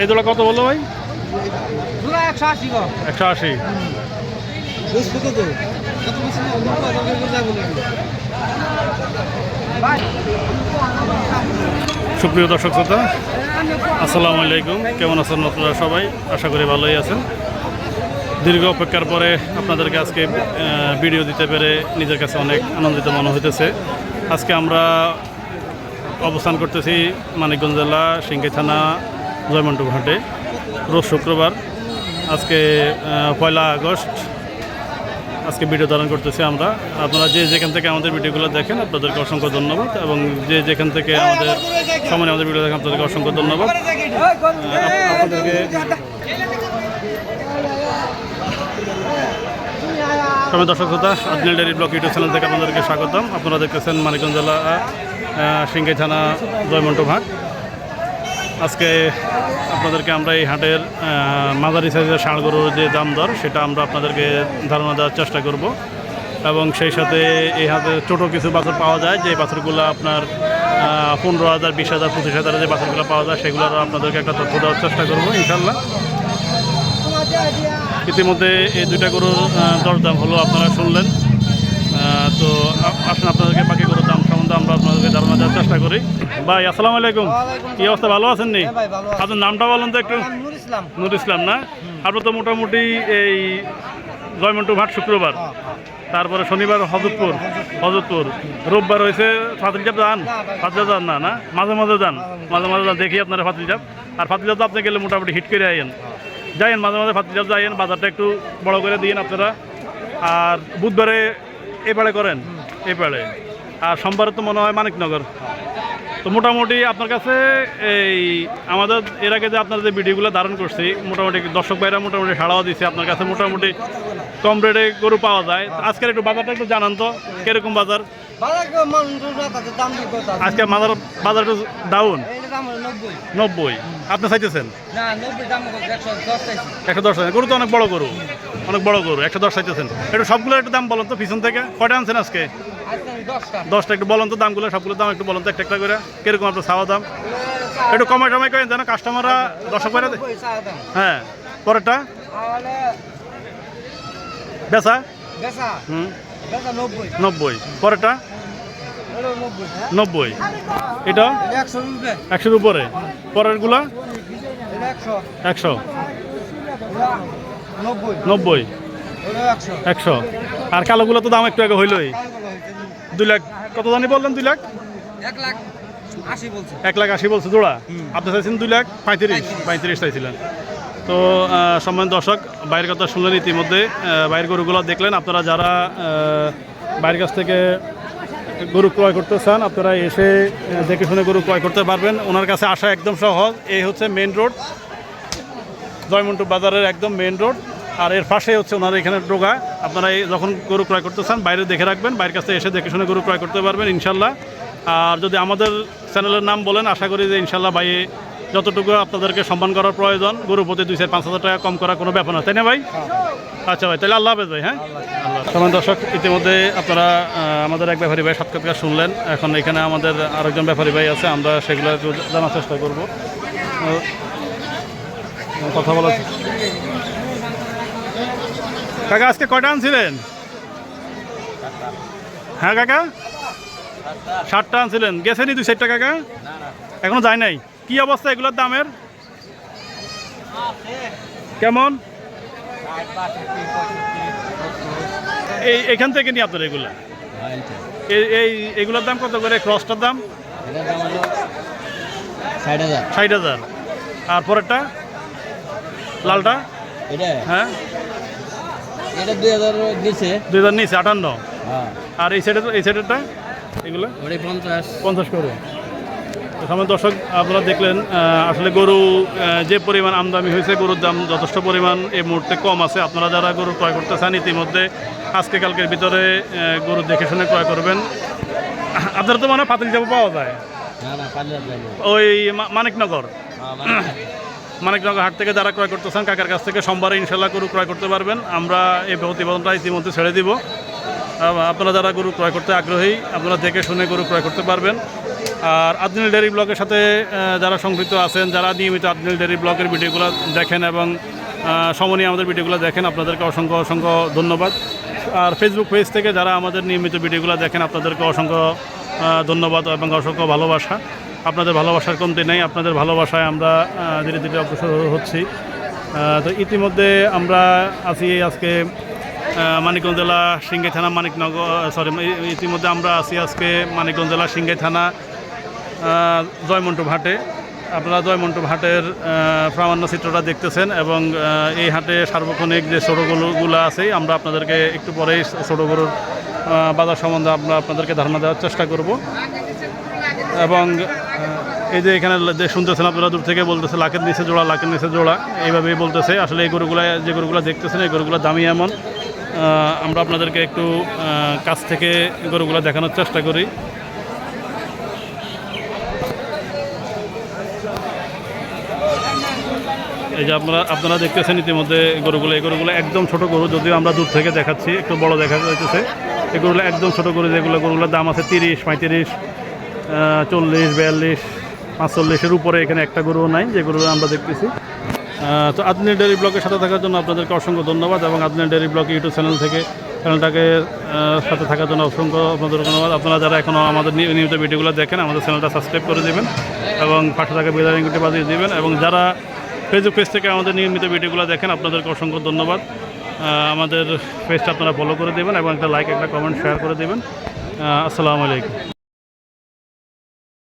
এই দোড়া কত বলল ভাই? একশো আশি একশো আশি। কত বেশি না সুপ্রিয় দর্শক শ্রোতা, আসসালামু আলাইকুম। কেমন আছেন আপনারা সবাই? আশা করি ভালোই আছেন। দীর্ঘ অপেক্ষার পরে আপনাদেরকে আজকে ভিডিও দিতে পেরে নিজের কাছে অনেক আনন্দিত মনে হইতেছে। আজকে আমরা অবস্থান করতেছি মানিকগঞ্জ জেলা সিংহে থানা জয়মন্টু ঘাটে রোজ শুক্রবার, আজকে পয়লা আগস্ট। আজকে ভিডিও ধারণ করতেছি আমরা। আপনারা যে যেখান থেকে আমাদের ভিডিওগুলো দেখেন, আপনাদেরকে অসংখ্য ধন্যবাদ এবং যে যেখান থেকে আমাদের সময় আমাদের ভিডিও দেখেন, আপনাদেরকে অসংখ্য ধন্যবাদ। আপ- আপনাদেরকে সবাই দর্শক শ্রোতা Azmil dairy blog YouTube channel থেকে আপনাদেরকে স্বাগতম। আপনারা দেখতেছেন মানিকগঞ্জ জেলা সিংগাই থানা, জয়মন্টু ভাগ। আজকে আপনাদেরকে আমরা এই হাটের মাঝারি সাইজের ষাঁড় গরুর যে দাম দর, সেটা আমরা আপনাদেরকে ধারণা দেওয়ার চেষ্টা করব। এবং সেই সাথে এই হাতে ছোটো কিছু বাছুর পাওয়া যায়, যে বাছুরগুলো আপনার পনেরো হাজার, বিশ হাজার, পঁচিশ হাজার যে বাছুরগুলো পাওয়া যায় সেগুলোর আপনাদেরকে একটা তথ্য দেওয়ার চেষ্টা করব ইনশাল্লাহ ইতিমধ্যে এই দুইটা গরুর দরদাম হলো আপনারা শুনলেন। তো আসুন আপনাদেরকে বাকি গরুর দাম সম্বন্ধে আমরা আপনাদেরকে ধারণা দেওয়ার চেষ্টা করি। ভাই আসসালামু আলাইকুম। কি অবস্থা ভালো আছেন নি? হ্যাঁ। আপনার নামটা বলুন তো একটু। নুর ইসলাম। না? আপনার তো মোটামুটি এই জয়মন্টু ঘাট শুক্রবার। হ্যাঁ, হ্যাঁ। তারপরে শনিবার হজরতপুর। হজরতপুর। রোববার হয়েছে ফাতিলজাপ যান। ফাতিলজাপ যান না না? মাঝে মাঝে যান? মাঝে মাঝে। যান দেখি আপনারা ফাতিলজাপ আর ফাতিলজাপ তো আপনি গেলে মোটামুটি হিট করে আইন যাইন মাঝে মাঝে ফাতিলজাপ যাইন বাজারটা একটু বড় করে দিন আপনারা। আর বুধবারে এপাড়ে করেন? এপাড়ে। আর সোমবারে তো মনে হয় মানিকনগর। তো মোটামুটি আপনার কাছে এই আমাদের, এর আগে যে আপনার যে ভিডিওগুলো ধারণ করছি, মোটামুটি দর্শক ভাইরা মোটামুটি সাড়াও দিচ্ছে আপনার কাছে, মোটামুটি কম রেটে গরু পাওয়া যায়। আজকের একটু বাজারটা একটু জানান তো, কীরকম বাজার? আজকে বাজার বাজার একটু ডাউন নব্বই। আপনি চাইতেছেন? একশো দশ গরু তো অনেক বড় গরু। অনেক বড় গরু, একশো দশ চাইতেছেন। একটু সবগুলো একটু দাম বলেন তো, পিছন থেকে। কয়টা আনছেন আজকে? দশটা। একটু বলুন তো দামগুলো সবগুলো দাম একটু বলুন তো একটা একটা করে। কীরকম আপনার চাওয়া দাম? একটু কমাই টমাই করেন যেন কাস্টমাররা দর্শক ভাইরা দে- নব্বই চা দাম। হ্যাঁ পরেরটা? বেচা? বেচা। হুম। নব্বই। পরেরটা? নব্বই হ্যাঁ। এটা? একশোর উপরে। পরেরগুলা? একশো। নব্বই। নব্বই। একশো। আর কালোগুলো তো দাম একটু আগে হইলই। দুই লাখ কত জানি বললেন দুই লাখ? এক লাখ এক লাখ আশি বলছে জোড়া? আপনি চাইছেন দুই লাখ পঁয়ত্রিশ? পঁয়ত্রিশ। চাইছিলেন। তো সম্মান দর্শক বাইরের কথা শুনলেন ইতিমধ্যে। বাইরের গরুগুলো দেখলেন। আপনারা যারা বাইরের কাছ থেকে গরু ক্রয় করতে চান আপনারা এসে দেখে শুনে গরু ক্রয় করতে পারবেন। ওনার কাছে আসা একদম সহজ। এই হচ্ছে মেন রোড জয়মন্টু বাজারের একদম মেন রোড আর এর পাশে হচ্ছে ওনার এখানে ডোগা। আপনারা যখন গরু ক্রয় করতে চান, বাইরে দেখে রাখবেন, বাইরের কাছে এসে দেখে শুনে গরু ক্রয় করতে পারবেন, ইনশাল্লাহ। আর যদি আমাদের চ্যানেলের নাম বলেন, আশা করি যে ইনশাল্লাহ ভাই, যতটুকু আপনাদেরকে সম্মান করার প্রয়োজন, গরু প্রতি দুই চার পাঁচ হাজার টাকা কম করা কোনো ব্যাপার না। তাই না ভাই? আচ্ছা ভাই, তাহলে আল্লাহ হাফেজ ভাই হ্যাঁ? আল্লাহ সমান দর্শক, ইতিমধ্যে আপনারা আমাদের এক ব্যাপারী ভাই সাক্ষাৎকার শুনলেন। এখন এখানে আমাদের আরেকজন ব্যাপারী ভাই আছে, আমরা সেগুলো জানার চেষ্টা করব। কথা বলা কাকা আজকে কয়টা আনছিলেন? হ্যাঁ কাকা? ষাটটা আনছিলেন। গেছেনি দুই চারটা কাকা? এখনও যায় নাই। কি অবস্থা এগুলোর দামের? কেমন? এই এখান থেকে নি আপনার এগুলো? এই এই এগুলোর দাম কত করে? ক্রসটার দাম? ষাট হাজার। আর পরেরটা? লালটা? হ্যাঁ? এটা দুই হাজার দিছে দুই হাজার নিচে আটান্ন। হ্যাঁ। আর এই সাইডের এই সাইডেরটা এগুলো? পঞ্চাশ। পঞ্চাশ করে। সামনে দর্শক আপনারা দেখলেন আসলে গরু যে পরিমাণ আমদানি হয়েছে গরুর দাম যথেষ্ট পরিমাণ এই মুহূর্তে কম আছে। আপনারা যারা গরু ক্রয় করতে চান ইতিমধ্যে আজকে কালকের ভিতরে গরু দেখে শুনে ক্রয় করবেন। আপনারা তো মানে পাতিল চাপা পাওয়া যায়? ওই মানিকনগর। মানিকনগর হাট থেকে যারা ক্রয় করতেছেন, কাকার কাছ থেকে সোমবারে ইনশাল্লাহ গরু ক্রয় করতে পারবেন। আমরা এই প্রতিবেদনটা ইতিমধ্যে ছেড়ে দিব। আপনারা যারা গরু ক্রয় করতে আগ্রহী, আপনারা দেখে শুনে গরু ক্রয় করতে পারবেন। আর আদনিল ডেয়ারি ব্লগের সাথে যারা সংযুক্ত আছেন, যারা নিয়মিত আদনিল ডেয়ারি ব্লগের ভিডিওগুলো দেখেন এবং সমনীয় আমাদের ভিডিওগুলো দেখেন, আপনাদেরকে অসংখ্য অসংখ্য ধন্যবাদ। আর ফেসবুক পেজ থেকে যারা আমাদের নিয়মিত ভিডিওগুলো দেখেন, আপনাদেরকে অসংখ্য ধন্যবাদ এবং অসংখ্য ভালোবাসা। আপনাদের ভালোবাসার কমতি নেই আপনাদের ভালোবাসায় আমরা ধীরে ধীরে অগ্রসর হচ্ছি। তো ইতিমধ্যে আমরা আছি আজকে মানিকগঞ্জ জেলা সিংগাই থানা মানিকনগর সরি ইতিমধ্যে আমরা আছি আজকে মানিকগঞ্জ জেলা সিংগাই থানা জয়মন্টু ঘাটে আপনারা জয়মন্টু ঘাটের আহ, প্রামাণ্য চিত্রটা দেখতেছেন এবং এই হাটে সার্বক্ষণিক যে ছোটো আছে আমরা আপনাদেরকে একটু পরেই ছোটো গরুর বাজার সম্বন্ধে আমরা আপনাদেরকে ধারণা দেওয়ার চেষ্টা করব। এবং এই যে এখানে যে শুনতেছেন আপনারা দূর থেকে বলতেছে লাখের নিচে জোড়া লাখের নিচে জোড়া, এইভাবেই বলতেছে। আসলে এই গরুগুলো, যে গরুগুলো দেখতেছেন, এই গরুগুলো দামি এমন। আমরা আপনাদেরকে একটু কাছ থেকে গরুগুলো দেখানোর চেষ্টা করি। এই যে আপনারা আপনারা দেখতেছেন ইতিমধ্যে গরুগুলো, এই গরুগুলো একদম ছোট গরু, যদিও আমরা দূর থেকে দেখাচ্ছি, একটু বড় দেখা যাইতেছে। এই গরুগুলো একদম ছোট গরু, যেগুলো গরুগুলোর দাম আছে তিরিশ, পঁয়ত্রিশ চল্লিশ, বিয়াল্লিশ, পাঁচচল্লিশের উপরে এখানে একটা গরুও নাই, যে গরুগুলো আমরা দেখতেছি। তো আদনি ডেয়ারি ব্লগের সাথে থাকার জন্য আপনাদেরকে অসংখ্য ধন্যবাদ এবং Adni dairy blog YouTube channel থেকে চ্যানেলটাকে সাথে থাকার জন্য অসংখ্য আপনাদের ধন্যবাদ। আপনারা যারা এখনও আমাদের নিয়- নিয়মিত ভিডিওগুলো দেখেন, আমাদের চ্যানেলটা সাবস্ক্রাইব করে দেবেন এবং পাশে থাকা বেলারিংটি বাজিয়ে দেবেন এবং যারা ফেসবুক পেজ থেকে আমাদের নিয়মিত ভিডিওগুলো দেখেন, আপনাদেরকে অসংখ্য ধন্যবাদ। আমাদের পেজটা আপনারা ফলো করে দেবেন এবং একটা লাইক একটা কমেন্ট শেয়ার করে দেবেন। আসসালামু আলাইকুম।